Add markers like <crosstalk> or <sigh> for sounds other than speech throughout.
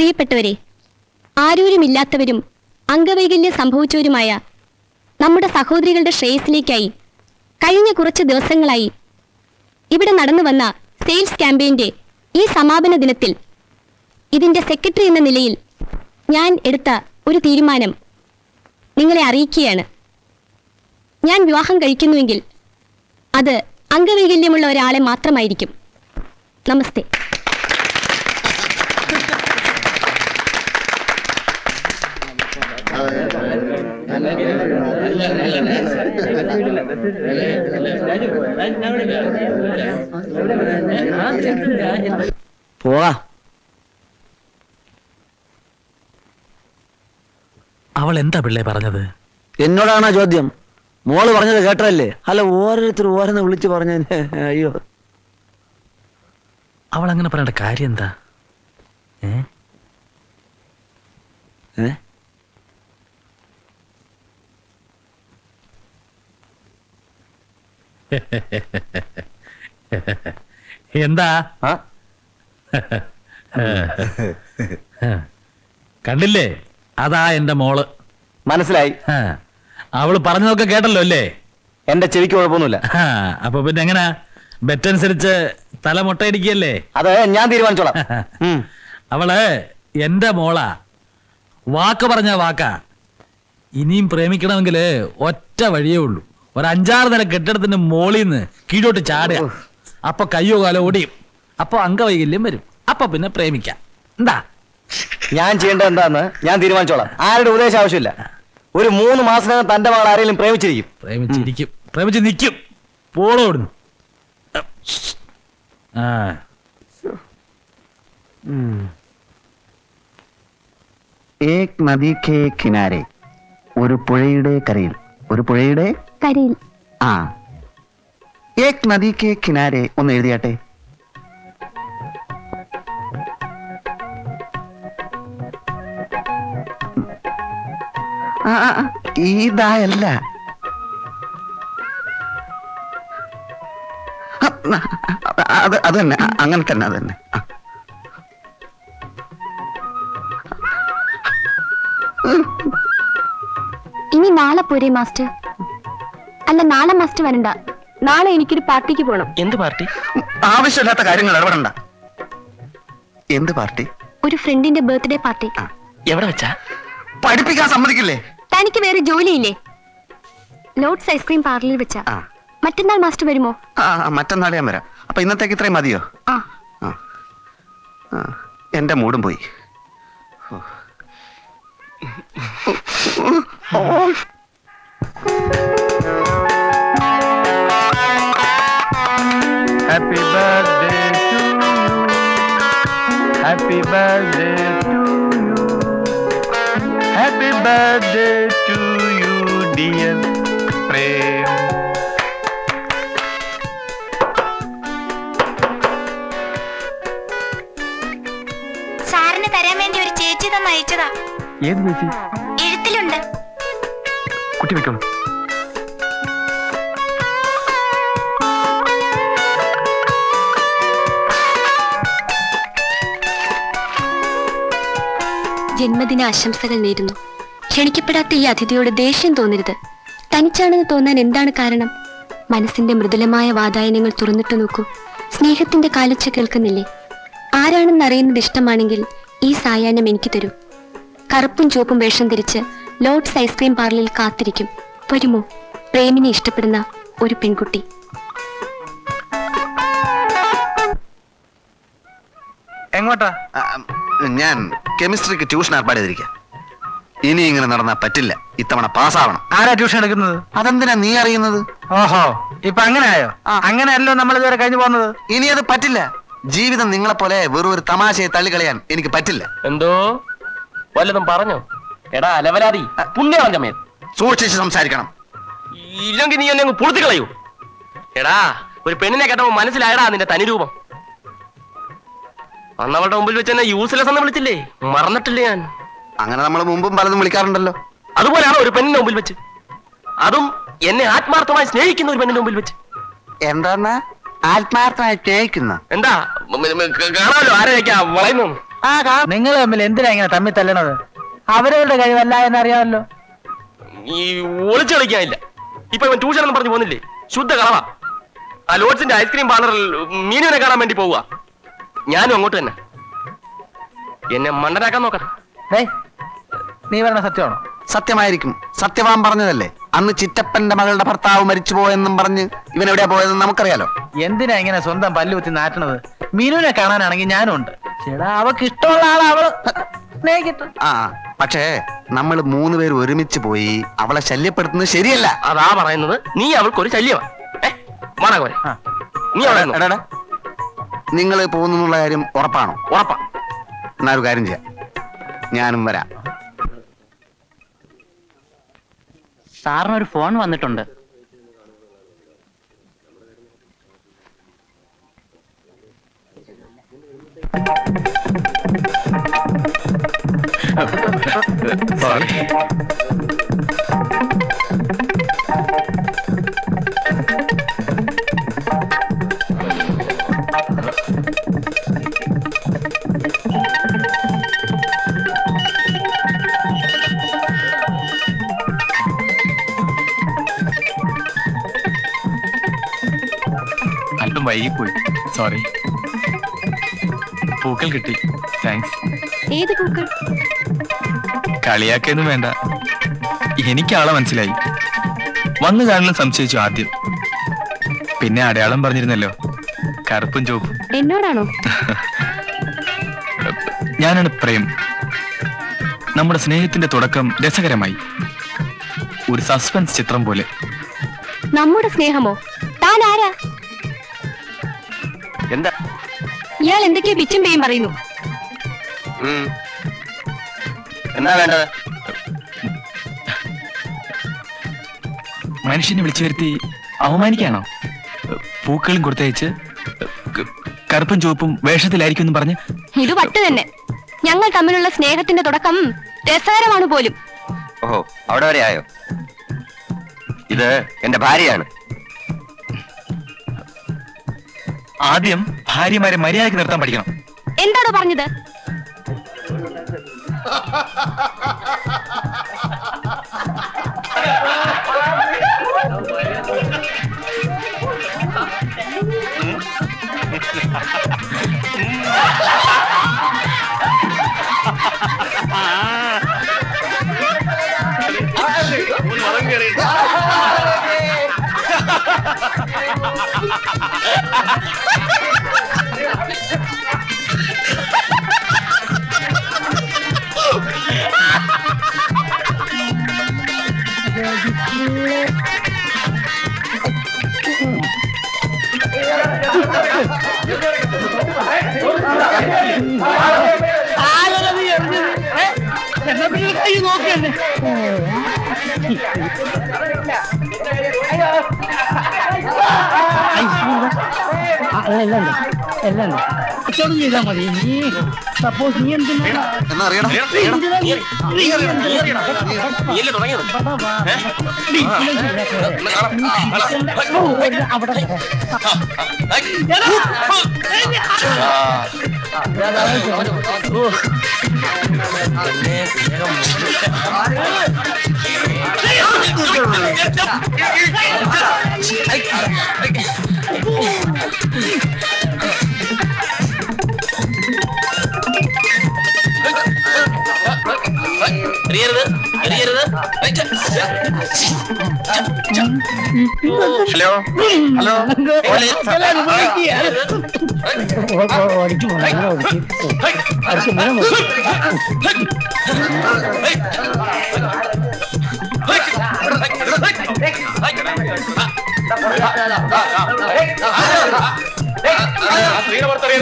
പ്രിയപ്പെട്ടവരെ ആരൂരുമില്ലാത്തവരും അംഗവൈകല്യം സംഭവിച്ചവരുമായ നമ്മുടെ സഹോദരികളുടെ ശ്രേയസിലേക്കായി കഴിഞ്ഞ കുറച്ച് ദിവസങ്ങളായി ഇവിടെ നടന്നു വന്ന സെയിൽസ് ക്യാമ്പയിന്റെ ഈ സമാപന ദിനത്തിൽ ഇതിന്റെ സെക്രട്ടറി എന്ന നിലയിൽ ഞാൻ എടുത്ത ഒരു തീരുമാനം നിങ്ങളെ അറിയിക്കുകയാണ്. ഞാൻ വിവാഹം കഴിക്കുന്നുവെങ്കിൽ അത് അംഗവൈകല്യമുള്ള ഒരാളെ മാത്രമായിരിക്കും. നമസ്തേ. പോവാ. അവൾ എന്താ പിള്ളേ പറഞ്ഞത്? എന്നോടാണോ ചോദ്യം? മോൾ പറഞ്ഞത് കേട്ടതല്ലേ? അല്ല ഓരോരുത്തർ ഓരോന്ന് വിളിച്ചു പറഞ്ഞ അയ്യോ. അവൾ അങ്ങനെ പറയേണ്ട കാര്യം എന്താ? ഏ? ഏ? <laughs> എന്താ? കണ്ടില്ലേ? അതാ എന്റെ മോൾ. മനസ്സിലായി. അവൾ പറഞ്ഞതൊക്കെ കേട്ടല്ലോ അല്ലേ? എന്റെ ചെവിക്ക് കുഴപ്പമൊന്നുമില്ല. അപ്പൊ പിന്നെ എങ്ങനാ? ബെറ്റനുസരിച്ച് തല മുട്ടയടിക്കല്ലേ അത് ഞാൻ തീരുമാനിച്ചോളാം. <laughs> അവൾ എന്റെ മോളാ. വാക്ക് പറഞ്ഞ വാക്കാ. ഇനിയും പ്രേമിക്കണമെങ്കിൽ ഒറ്റ വഴിയേ ഉള്ളൂ. ഒരു അഞ്ചാറ് നില കെട്ടിടത്തിന്റെ മോളിൽ നിന്ന് കീഴോട്ട് ചാടുക. അപ്പൊ കയ്യോ കാലോ ഓടിയും. അപ്പൊ അംഗവൈകല്യം വരും. അപ്പൊ പിന്നെ പ്രേമിക്കാം. എന്താ? ഞാൻ ചെയ്യേണ്ടത് എന്താന്ന് ഞാൻ തീരുമാനിച്ചോളാം. ആരുടെ ഉപദേശം ആവശ്യമില്ല. ഒരു മൂന്ന് മാസത്തിനകം തന്റെ മകൾ ആരെങ്കിലും പ്രേമിച്ചിരിക്കും. പ്രേമിച്ചിരിക്കും. പ്രേമിച്ച് നിൽക്കും പോളോടുന്നു ആ. ഏക് നദി കേ കിനാരെ. ഒരു പുഴയുടെ കരയിൽ. ഒരു പുഴയുടെ കരയിൽ. ആ. ഏക് നദി കെ കിനാരെ ഒന്ന് എഴുതിയാട്ടെ? ഇതായല്ല. അത് അത് തന്നെ അങ്ങനെ തന്നെ അത് തന്നെ. ഇനി നാളെ പോരെ മാസ്റ്റർ. അല്ല നാളെ മാസ്റ്റർ വരണ്ട. നാളെ എനിക്കൊരു പാർട്ടിക്ക് പോകണം എന്ത് പാർട്ടി? ആവശ്യമില്ലാത്ത കാര്യങ്ങൾ ഇടപെടണ്ട. എന്ത് പാർട്ടി? ഒരു ഫ്രണ്ടിന്റെ ബർത്ത്ഡേ പാർട്ടി. എവിടെ വെച്ചാ? പഠിപ്പിക്കാൻ സമ്മതിക്കില്ലേ? തനിക്ക് വേറെ ജോലിയില്ലേ? ലോഡ്സ് ഐസ്ക്രീം പാർലറിൽ വെച്ചാ. മറ്റന്നാൾ മാസ്റ്റർ വരുമോ? മറ്റന്നാൾ ഞാൻ വരാം. അപ്പൊ ഇന്നത്തേക്ക് ഇത്രയും മതിയോ? ആ. ആ. ആ എന്റെ മൂടും പോയി. Happy birthday to you. Happy birthday to you. Happy birthday to you, dear Prem. സാറിന് തരാൻ വേണ്ടി ഒരു ചേച്ചി തന്നെ ഏത് ചേച്ചി എഴുത്തിലുണ്ട് കുട്ടി വെക്കണം ജന്മദിന ആശംസകൾ നേരുന്നു. ക്ഷണിക്കപ്പെടാത്ത ഈ അതിഥിയോട് ദേഷ്യം തോന്നരുത്. തനിച്ചാണെന്ന് തോന്നാൻ എന്താണ് കാരണം? മനസ്സിന്റെ മൃദുലമായ വാതായനങ്ങൾ തുറന്നിട്ട് നോക്കൂ. സ്നേഹത്തിന്റെ കാലച്ച കേൾക്കുന്നില്ലേ? ആരാണെന്ന് അറിയുന്നത് ഇഷ്ടമാണെങ്കിൽ ഈ സായാഹ്നം എനിക്ക് തരൂ. കറുപ്പും ചുവപ്പും വേഷം ധരിച്ച് ലോഡ്സ് ഐസ്ക്രീം പാർലറിൽ കാത്തിരിക്കും. വരുമോ? പ്രേമിനെ ഇഷ്ടപ്പെടുന്ന ഒരു പെൺകുട്ടി. എങ്ങോട്ടാ? ഞാൻ കെമിസ്ട്രിക്ക് ട്യൂഷൻ ഏർപ്പാട് ചെയ്തിരിക്കാം. ഇനി ഇങ്ങനെ നടന്നാ പറ്റില്ല. ഇത്തവണ പാസ്സാവണം. ആരാ ട്യൂഷൻ എടുക്കുന്നത്? അതെന്തിനാ നീ അറിയുന്നത്? ഓഹോ ഇപ്പൊ അങ്ങനെയായോ? അങ്ങനെയല്ലോ നമ്മൾ ഇതുവരെ കഴിഞ്ഞു പോകുന്നത്. ഇനി അത് പറ്റില്ല. ജീവിതം നിങ്ങളെ പോലെ വെറും ഒരു തമാശയെ തള്ളിക്കളയാൻ എനിക്ക് പറ്റില്ല. എന്തോ? വല്ലതും പറഞ്ഞോ? എടാ ലവലാതി പുണ്യവഞ്ചമേ സൂക്ഷിച്ച് സംസാരിക്കണം. ഇല്ലെങ്കിൽ നീ എന്നെ പൊളുത്തിക്കളയൂ കളയൂ. എടാ ഒരു പെണ്ണിനെ കേട്ടപ്പോ മനസ്സിലായടാ നിന്റെ തനിരൂപം അന്നവളുടെ മുമ്പിൽ വെച്ച് എന്നെ യൂസ്ലെസ് എന്ന് വിളിച്ചില്ലേ? മറന്നിട്ടില്ല ഞാൻ? അങ്ങനെ നമ്മൾ മുമ്പും പലതും വിളിക്കാറുണ്ടല്ലോ. അതുപോലെയാണ് ഒരു പെണ്ണിന്റെ മുമ്പിൽ വെച്ച്. അതും എന്നെ ആത്മാർത്ഥമായി സ്നേഹിക്കുന്ന ഒരു പെണ്ണിന്റെ മുമ്പിൽ വെച്ച്. എന്താന്ന്? ആത്മാർത്ഥമായി സ്നേഹിക്കുന്ന? എന്താ? കാണാമല്ലോ ആരെയൊക്കെയാ വളയുന്നു? ആ നിങ്ങൾ തമ്മിൽ എന്തിനാ ഇങ്ങനെ തമ്മിൽ തല്ലണത്? അവരവരുടെ കഴിവല്ല എന്നറിയാമല്ലോ. ഈ ഒളിച്ചു കളിക്കാനില്ല ഇപ്പൊ ഇവൻ ട്യൂഷൻ എന്ന് പറഞ്ഞു പോകുന്നില്ലേ ശുദ്ധ കളവാ. ആ ലോഡ്സിന്റെ ഐസ്ക്രീം പാർലറിൽ മീനുവിനെ കാണാൻ വേണ്ടി പോവുക. ഞാനും അങ്ങോട്ട് തന്നെ. എന്നെ മണ്ടനാക്കാൻ നോക്കാം ഏയ് നീ പറഞ്ഞ സത്യമാണോ? സത്യമായിരിക്കും. സത്യവാൻ പറഞ്ഞതല്ലേ? അന്ന് ചിറ്റപ്പന്റെ മകളുടെ ഭർത്താവ് മരിച്ചു പോയെന്നും പറഞ്ഞ് ഇവൻ എവിടെയാ പോയതെന്ന് നമുക്കറിയാലോ. എന്തിനാ ഇങ്ങനെ സ്വന്തം പല്ലു കുത്തി നാട്ടണത് മീനുവിനെ കാണാനാണെങ്കിൽ ഞാനും ഉണ്ട്. ചേടാ അവക്ക് ഇഷ്ടമുള്ള ആളാ അവൾ. സ്നേഹിക്കട്ടെ. ആ പക്ഷേ നമ്മൾ മൂന്ന് പേര് ഒരുമിച്ച് പോയി അവളെ ശല്യപ്പെടുത്തുന്നത് ശരിയല്ല. അതാ പറയുന്നത്. നീ അവൾക്കൊരു ശല്യമാണ് ഏ മാറാകോരെ ആ. നീ അവിടെ നിന്നോ. നിങ്ങൾ പോകുന്നുള്ള കാര്യം ഉറപ്പാണോ? ഉറപ്പാ. എന്നാ ഒരു കാര്യം ചെയ്യാം. ഞാനും വരാം. സാറിനൊരു ഫോൺ വന്നിട്ടുണ്ട്. അല്പം വൈകിപ്പോയി. സോറി പൂക്കൾ കിട്ടി. താങ്ക്സ് ഏത് പൂക്കൾ? കളിയാക്കൊന്നും വേണ്ട. എനിക്ക് ആളെ മനസ്സിലായി. വന്നു കാണലും സംശയിച്ചു ആദ്യം. പിന്നെ അടയാളം പറഞ്ഞിരുന്നല്ലോ. കറുപ്പും ചുവപ്പും. എന്നോടാണോ? ഞാനാണ് പ്രേം. നമ്മുടെ സ്നേഹത്തിന്റെ തുടക്കം രസകരമായി. ഒരു സസ്പെൻസ് ചിത്രം പോലെ. നമ്മുടെ സ്നേഹമോ? താൻ ആരാ? എന്താ? ഇയാൾ എന്തൊക്കെയാ പിച്ചും പേയും പറയുന്നു. എന്നാ വേണ്ടത്? മനുഷ്യനെ വിളിച്ചു വരുത്തി അവമാനിക്കാണോ? പൂക്കളും കൊടുത്തയച്ച് കറുപ്പും ചുവപ്പും വേഷത്തിലായിരിക്കും എന്ന് പറഞ്ഞ് ഇത് വട്ട് തന്നെ. ഞങ്ങൾ തമ്മിലുള്ള സ്നേഹത്തിന്റെ തുടക്കം രസകരമാണ് പോലും. ഓഹോ അവിടെ വരെ ആയോ? ഇത് എന്റെ ഭാര്യയാണ്. ആദ്യം ഭാര്യമാരെ മര്യാദയ്ക്ക് നിർത്താൻ പഠിക്കണം. എന്താണോ പറഞ്ഞത്? <laughs> എന്നാ അറിയണം നീയല്ലേ തുടങ്ങിയത് എറിയരുത് Yeah. ഹലോ ഹലോ ಬರ್ತಾರೆ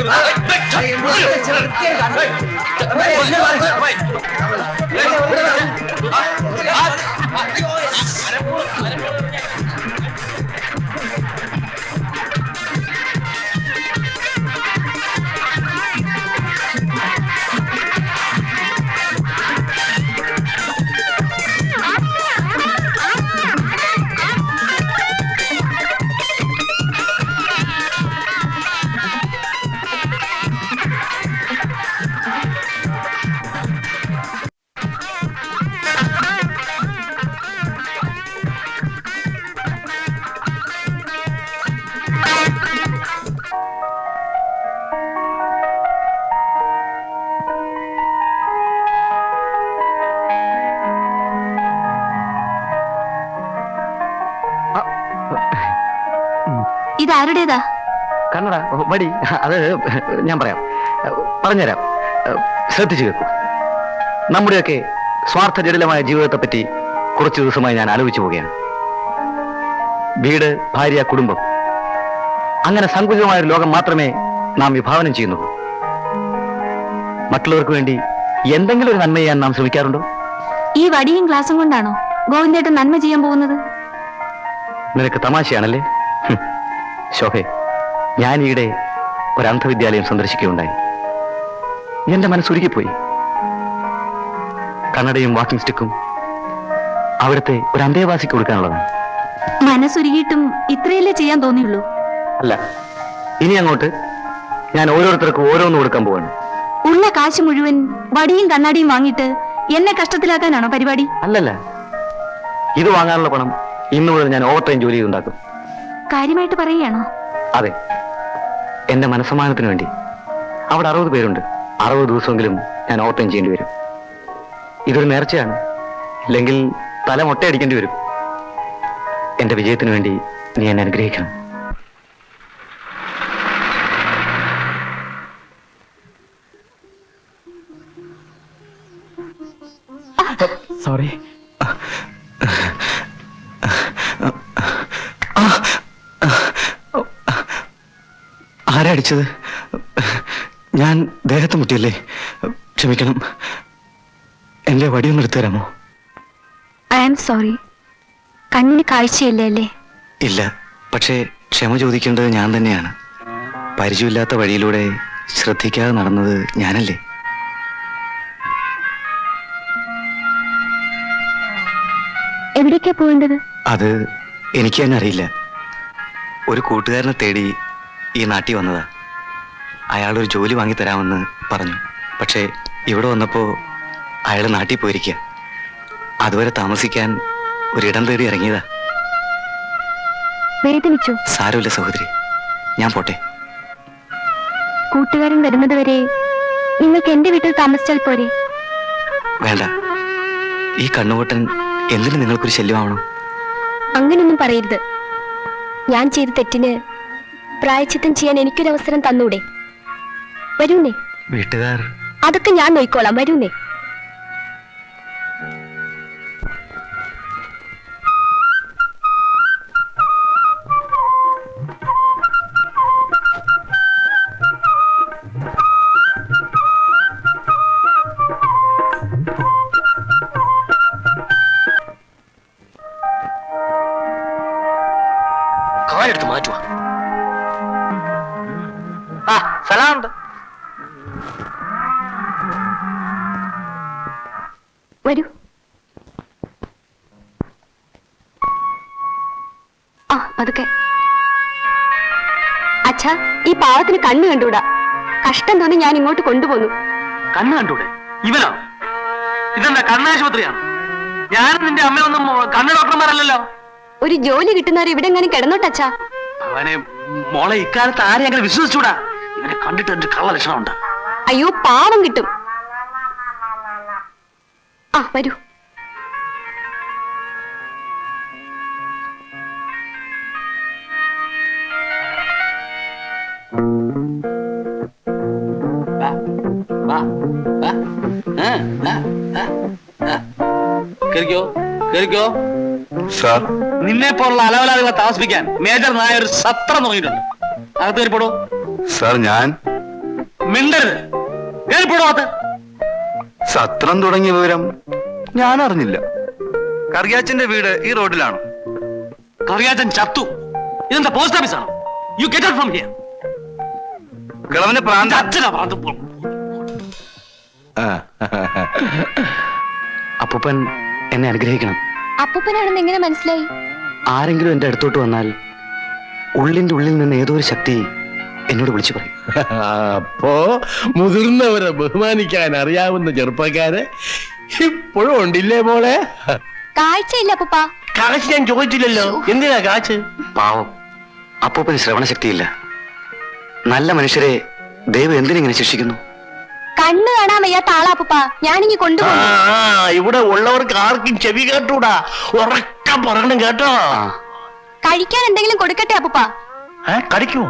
ആരുടേതാ? കണ്ണട വടി അത് ഞാൻ പറയാം. പറഞ്ഞുതരാം. ശ്രദ്ധിച്ചു കേൾക്കൂ. നമ്മുടെയൊക്കെ സ്വാർത്ഥ ജടിലമായ ജീവിതത്തെ പറ്റി കുറച്ചു ദിവസമായി ഞാൻ ആലോചിച്ചു പോവുകയാണ്. വീട് ഭാര്യ കുടുംബം. അങ്ങനെ സങ്കുചിതമായ ഒരു ലോകം മാത്രമേ നാം വിഭാവനം ചെയ്യുന്നുള്ളൂ. മറ്റുള്ളവർക്ക് വേണ്ടി എന്തെങ്കിലും ഒരു നന്മ ചെയ്യാൻ നാം ശ്രമിക്കാറുണ്ടോ? ഈ വടിയും ഗ്ലാസും കൊണ്ടാണോ ഗോവിന്ദേട്ടൻ നന്മ ചെയ്യാൻ പോകുന്നത്? നിനക്ക് തമാശയാണല്ലേ. ശോഭെ ഞാൻ ഈയിടെ ഒരു അന്ധവിദ്യാലയം സന്ദർശിക്കുകയുണ്ടായി. എന്റെ മനസ്സുരുകിപ്പോയി കണ്ണടയും വാക്കിംഗ് സ്റ്റിക്കും അവിടുത്തെ ഒരു അന്തേവാസിക്ക് കൊടുക്കാനുള്ളതാണ്. മനസ്സുരുകിയിട്ടും ഇത്രയല്ലേ ചെയ്യാൻ തോന്നിയുള്ളൂ? അല്ല ഇനി അങ്ങോട്ട് ഞാൻ ഓരോരുത്തർക്കും ഓരോന്ന് കൊടുക്കാൻ പോവാണ്. ഉള്ള കാശ് മുഴുവൻ വടിയും കണ്ണാടിയും വാങ്ങിയിട്ട് എന്നെ കഷ്ടത്തിലാക്കാനാണോ പരിപാടി? അല്ലല്ല ഇത് വാങ്ങാനുള്ള പണം ഇന്നു മുതൽ ഞാൻ ഓവർ ടൈം ജോലി ചെയ്തുണ്ടാക്കും കാര്യമായിട്ട് പറയുകയാണോ? അതെ. എന്റെ മനസ്സമാനത്തിന് വേണ്ടി. അവിടെ അറുപത് പേരുണ്ട്. അറുപത് ദിവസമെങ്കിലും ഞാൻ ഓവർ ടൈം ചെയ്യേണ്ടി വരും. ഇതൊരു നേർച്ചയാണ്. ഇല്ലെങ്കിൽ തല മൊട്ടയടിക്കേണ്ടി വരും. എന്റെ വിജയത്തിന് വേണ്ടി നീ എന്നെ അനുഗ്രഹിക്കണം. സോറി. ആരാ അടിച്ചത്? ഞാൻ ദേഹത്ത് മുട്ടിയല്ലേ? ക്ഷമിക്കണം. എന്റെ വടിയൊന്ന് എടുത്തു തരാമോ? ഐ ആം സോറി കണ്ണിന് കാഴ്ചയില്ലേ അല്ലേ? ഇല്ല. പക്ഷേ ക്ഷമ ചോദിക്കേണ്ടത് ഞാൻ തന്നെയാണ്. പരിചയമില്ലാത്ത വഴിയിലൂടെ ശ്രദ്ധിക്കാതെ നടന്നത് ഞാനല്ലേ? എവിടേക്കാ പോകേണ്ടത് അത് എനിക്ക് തന്നെ അറിയില്ല. ഒരു കൂട്ടുകാരനെ തേടി ഈ നാട്ടിൽ വന്നതാ. അയാൾ ഒരു ജോലി വാങ്ങി തരാമെന്ന് പറഞ്ഞു. പക്ഷേ ഇവിടെ വന്നപ്പോൾ അയാൾ നാട്ടിൽ പോയിരിക്കുക അതുവരെ താമസിക്കാൻ ഒരിടം തേടി ഇറങ്ങിയതാ. വേദനിച്ചു. സാരമില്ല സഹോദരി. ഞാൻ പോട്ടെ. കൂട്ടുകാരൻ വരുന്നത് വരെ നിങ്ങൾക്ക് എന്റെ വീട്ടിൽ താമസിച്ചാൽ പോരെ. വേണ്ട. ഈ കണ്ണുപൊട്ടൻ എന്തിനു നിങ്ങൾക്കൊരു ശല്യമാവണം? അങ്ങനെയൊന്നും പറയരുത്. ഞാൻ ചെയ്ത തെറ്റിന് പ്രായച്ചിത്തം ചെയ്യാൻ എനിക്കൊരവസരം തന്നൂടെ. വരൂന്നേ വീട്ടുകാർ. അതൊക്കെ ഞാൻ നോയിക്കോളാം. വരൂന്നേ കണ്ണ് കണ്ടുകൂടാ? കഷ്ടം തോന്നി ഞാൻ ഇങ്ങോട്ട് കൊണ്ടുപോന്നു. കണ്ണ് കണ്ടൂടെ ഇവനോ? ഇതെന്താ കണ്ണാശുപത്രിയാണ്? ഞാനും നിന്റെ അമ്മയൊന്നും കണ്ണ് ഡോക്ടർമാരല്ലല്ലോ. ഒരു ജോലി കിട്ടുന്നവർ ഇവിടെ എങ്ങനെ കിടന്നോട്ടച്ചാ? അവനെ മോളെ ഇക്കാലത്ത് ആരെ അങ്ങനെ വിശ്വസിച്ചൂടാ? ഇവനെ കണ്ടിട്ട് എന്റെ കള്ള ലക്ഷണമുണ്ട്. അയ്യോ പാവം കിട്ടും. ആ വരൂ. കേറിക്കോ കേറിക്കോ. സാർ. നിന്നെ പോലുള്ള അലവലാദികളെ താമസിപ്പിക്കാൻ മേജർ നായ ഒരു സത്രം തുടങ്ങിയിട്ടുണ്ട്. അകത്ത് കയറിപ്പോടോ. സാർ ഞാൻ മിണ്ടരുത്. കയറിപ്പോടോ അത് സത്രം തുടങ്ങിയ വിവരം ഞാൻ അറിഞ്ഞില്ല. കറിയാച്ചന്റെ വീട് ഈ റോഡിലാണോ. കറിയാച്ചൻ ചത്തു. ഇതെന്താ post ഓഫീസാണോ you get out from here കിളവന് പ്രാന്ത. അച്ഛനാ പ്രാന്ത് അപ്പൂപ്പൻ എന്നെ അനുഗ്രഹിക്കണം. അപ്പൂപ്പനാണെന്ന് എങ്ങനെ മനസ്സിലായി? ആരെങ്കിലും എന്റെ അടുത്തോട്ട് വന്നാൽ ഉള്ളിന്റെ ഉള്ളിൽ നിന്ന് ഏതോ ഒരു ശക്തി എന്നോട് വിളിച്ചു പറയും. അപ്പോ മുതിർന്നവരെ ബഹുമാനിക്കാൻ അറിയാവുന്ന ചെറുപ്പക്കാരെ ഇപ്പോഴും ഉണ്ടില്ലേ മോളെ? കാഴ്ചയില്ല അപ്പൂപ്പ. കാശ് ഞാൻ ചോദിച്ചില്ലല്ലോ. എന്തിനാ കാശ് പാവം. അപ്പൂപ്പന് ശ്രവണശക്തിയില്ല. നല്ല മനുഷ്യരെ ദൈവം എന്തിനിങ്ങനെ ശിക്ഷിക്കുന്നു? കണ്ണു കാണാൻ വയ്യാത്ത ആളാ അപ്പൂപ്പ. ഞാനിങ്ങി കൊണ്ടുപോകും. ഇവിടെ ഉള്ളവർക്ക് ആർക്കും ചെവി കേട്ടൂടാ. ഉറക്ക പറയണം കേട്ടോ. കഴിക്കാൻ എന്തെങ്കിലും കൊടുക്കട്ടെ അപ്പൂപ്പ. കടിക്കുമോ